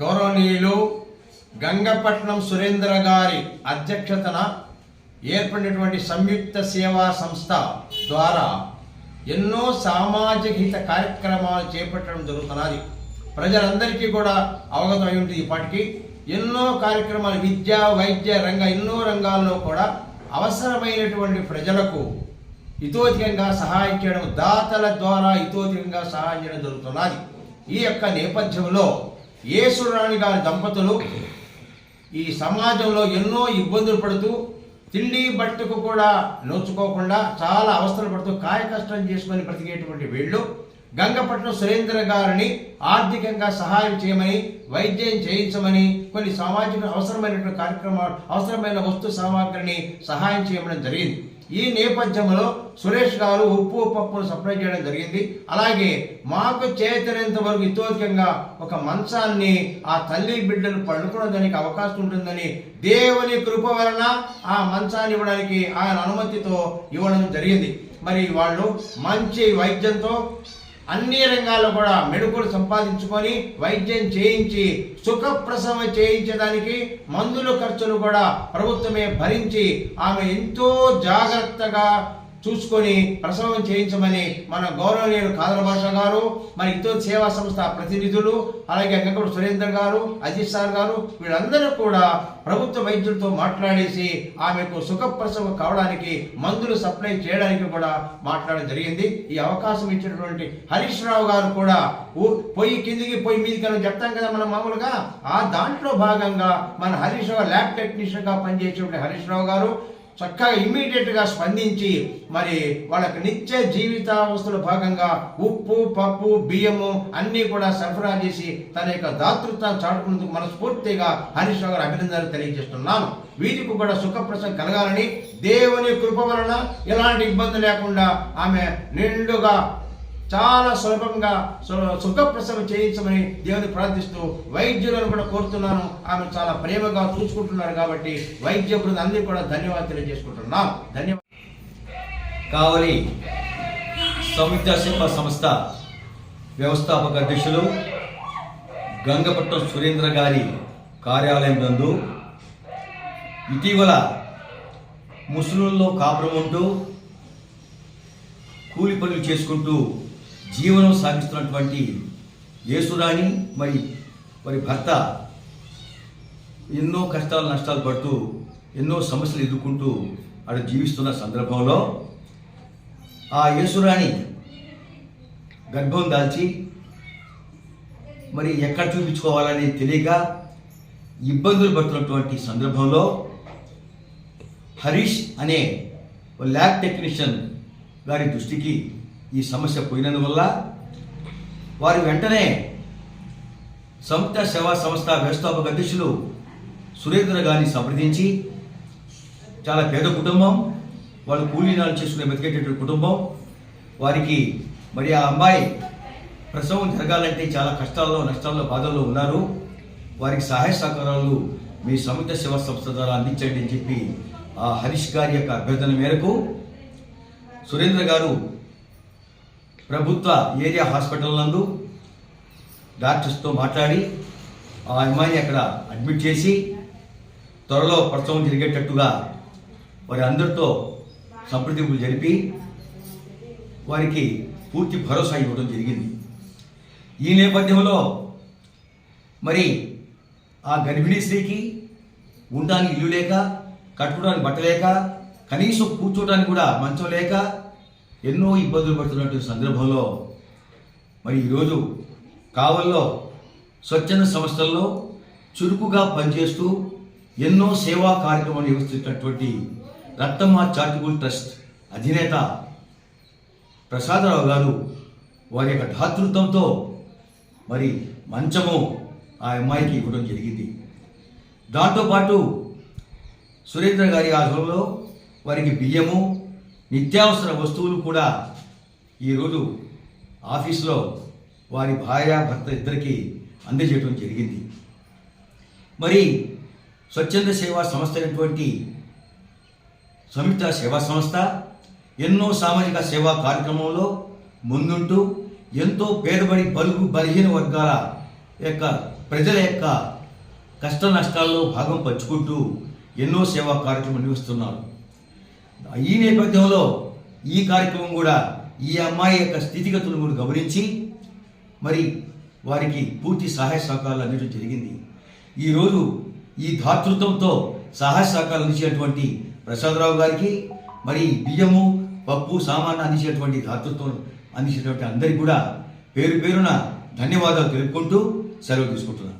గౌరవనీయులు గంగపట్నం సురేంద్ర గారి అధ్యక్షతన ఏర్పడినటువంటి సంయుక్త సేవా సంస్థ ద్వారా ఎన్నో సామాజిక హిత కార్యక్రమాలు చేపట్టడం జరుగుతున్నది. ప్రజలందరికీ కూడా అవగతం అయి ఉంటుంది ఇప్పటికీ. ఎన్నో కార్యక్రమాలు విద్య వైద్య రంగ ఎన్నో రంగాల్లో కూడా అవసరమైనటువంటి ప్రజలకు ఇతోధికంగా సహాయం చేయడం దాతల ద్వారా ఇతోధికంగా సహాయం చేయడం జరుగుతున్నది. ఈ యొక్క నేపథ్యంలో యేసురాణి గారి దంపతులు ఈ సమాజంలో ఎన్నో ఇబ్బందులు పడుతూ తిండి బట్టకు కూడా నోచుకోకుండా చాలా అవస్థలు పడుతూ కాయ కష్టం చేసుకొని బ్రతికేటువంటి వీళ్ళు గంగపట్నం సురేంద్ర గారిని ఆర్థికంగా సహాయం చేయమని వైద్యం చేయించమని కొన్ని సామాజిక అవసరమైనటువంటి కార్యక్రమాలు అవసరమైన వస్తు సామాగ్రిని సహాయం చేయడం జరిగింది. ఈ నేపథ్యంలో సురేష్ గారు ఉప్పు పప్పును సప్లై చేయడం జరిగింది. అలాగే మాకు చేతనేంత వరకు ఇతోధికంగా ఒక మంచాన్ని ఆ తల్లి బిడ్డలు పండుకోవడానికి అవకాశం ఉంటుందని దేవుని కృప వలన ఆ మంచాన్ని ఇవ్వడానికి ఆయన అనుమతితో ఇవ్వడం జరిగింది. మరి వాళ్ళు మంచి వైద్యంతో అన్ని రంగాల్లో కూడా మెడుకులు సంపాదించుకొని వైద్యం చేయించి సుఖప్రసవం చేయించడానికి మందుల ఖర్చులు కూడా ప్రభుత్వమే భరించి ఆమె ఎంతో జాగ్రత్తగా చూసుకొని ప్రసవం చేయించమని మన గౌరవనీయులు కాదర భాష గారు మన ఇతో సేవా సంస్థ ప్రతినిధులు అలాగే గంగపూడి సురేందర్ గారు అజిత్ సార్ గారు వీళ్ళందరూ కూడా ప్రభుత్వ వైద్యులతో మాట్లాడేసి ఆమెకు సుఖప్రసవం కావడానికి మందులు సప్లై చేయడానికి కూడా మాట్లాడడం జరిగింది. ఈ అవకాశం ఇచ్చినటువంటి హరీష్ రావు గారు కూడా పొయ్యి కిందికి పొయ్యి మీదకి అని చెప్తాం కదా మనం మామూలుగా? ఆ దాంట్లో భాగంగా మన హరీష్ రావు ల్యాబ్ టెక్నీషియన్గా పనిచేసేటువంటి హరీష్ రావు గారు చక్కగా ఇమ్మీడియట్గా స్పందించి మరి వాళ్ళకి నిత్య జీవితావస్థలో భాగంగా ఉప్పు పప్పు బియ్యము అన్నీ కూడా సరఫరా చేసి తన యొక్క దాతృత్వాన్ని చాటుకునేందుకు మనస్ఫూర్తిగా హరీష్ రావు గారు అభినందనలు తెలియజేస్తున్నాను. వీరికి కూడా సుఖప్రసం కలగాలని దేవుని కృప వలన ఎలాంటి ఇబ్బంది లేకుండా ఆమె నిండుగా చాలా సులభంగా సు- సుఖప్రసవం చేయించమని దేవుని ప్రార్థిస్తూ వైద్యులను కూడా కోరుతున్నాను. ఆమె చాలా ప్రేమగా చూసుకుంటున్నారు కాబట్టి వైద్య బృందం అందరికీ కూడా ధన్యవాదాలు తెలియజేసుకుంటున్నాం. ధన్యవాదాలు. కావలి సంయుక్త శిల్ప సంస్థ వ్యవస్థాపక అధ్యక్షులు గంగపట్నం సురేంద్ర గారి కార్యాలయం నందు ఇటీవల ముస్లింలో కాపురం ఉంటూ కూలి పనులు చేసుకుంటూ జీవనం సాగిస్తున్నటువంటి యేసురాణి మరి మరి భర్త ఎన్నో కష్టాలు నష్టాలు పడుతూ ఎన్నో సమస్యలు ఎదుర్కొంటూ అటు జీవిస్తున్న సందర్భంలో ఆ యేసురాణి గర్భం దాల్చి మరి ఎక్కడ చూపించుకోవాలని తెలియక ఇబ్బందులు పడుతున్నటువంటి సందర్భంలో హరీష్ అనే ల్యాబ్ టెక్నీషియన్ గారి దృష్టికి ఈ సమస్య పోయినందువల్ల వారు వెంటనే సంయుక్త సేవా సంస్థ వ్యవస్థాపక అధ్యక్షులు సురేంద్ర గారిని సంప్రదించి చాలా పేద కుటుంబం వాళ్ళు కూలీనాలు చేసుకునే బతికేటటువంటి కుటుంబం వారికి మరి ఆ అమ్మాయి ప్రసవం జరగాలంటే చాలా కష్టాల్లో నష్టాల్లో బాధల్లో ఉన్నారు. వారికి సహాయ సహకారాలు మీ సంయుక్త సేవా సంస్థ ద్వారా అందించండి అని చెప్పి ఆ హరీష్ గారి యొక్క అభ్యర్థన మేరకు సురేంద్ర గారు ప్రభుత్వ ఏరియా హాస్పిటల్ నందు డాక్టర్స్తో మాట్లాడి ఆ అమ్మాయిని అక్కడ అడ్మిట్ చేసి త్వరలో ప్రసవం జరిగేటట్టుగా వారి అందరితో సంప్రదింపులు జరిపి వారికి పూర్తి భరోసా ఇవ్వడం జరిగింది. ఈ నేపథ్యంలో మరి ఆ గర్భిణీ స్త్రీకి ఉండడానికి ఇల్లు లేక కట్టుకోవడానికి బట్ట లేక కనీసం కూర్చోవడానికి కూడా మంచం లేక ఎన్నో ఇబ్బందులు పడుతున్నటువంటి సందర్భంలో మరి ఈరోజు కావల్లో స్వచ్ఛంద సంస్థల్లో చురుకుగా పనిచేస్తూ ఎన్నో సేవా కార్యక్రమాలు నిర్వహిస్తున్నటువంటి రత్తమ్మ చారిటబుల్ ట్రస్ట్ అధినేత ప్రసాదరావు గారు వారి యొక్క ధాతృత్వంతో మరి మంచము ఆ అమ్మాయికి ఇవ్వడం జరిగింది. దాంతోపాటు సురేంద్ర గారి ఆధ్వర్యంలో వారికి బియ్యము నిత్యావసర వస్తువులు కూడా ఈరోజు ఆఫీస్లో వారి భార్య భర్త ఇద్దరికి అందజేయడం జరిగింది. మరి స్వచ్ఛంద సేవా సంస్థ అయినటువంటి సంయుక్త సేవా సంస్థ ఎన్నో సామాజిక సేవా కార్యక్రమంలో ముందుంటూ ఎంతో పేదబడి బలుగు బలహీన వర్గాల యొక్క ప్రజల యొక్క కష్ట నష్టాల్లో భాగం పంచుకుంటూ ఎన్నో సేవా కార్యక్రమాలు నిర్వహిస్తున్నారు. ఈ నేపథ్యంలో ఈ కార్యక్రమం కూడా ఈ అమ్మాయి యొక్క స్థితిగతులను కూడా గమనించి మరి వారికి పూర్తి సహాయ సహకారాలు అందించడం జరిగింది. ఈరోజు ఈ దాతృత్వంతో సహాయ సహకారాలు అందించేటువంటి ప్రసాదరావు గారికి మరి బియ్యము పప్పు సామాన్లు అందించేటువంటి ధాతృత్వం అందించేటువంటి అందరికీ కూడా పేరు పేరున ధన్యవాదాలు తెలుపుకుంటూ సెలవు తీసుకుంటున్నాను.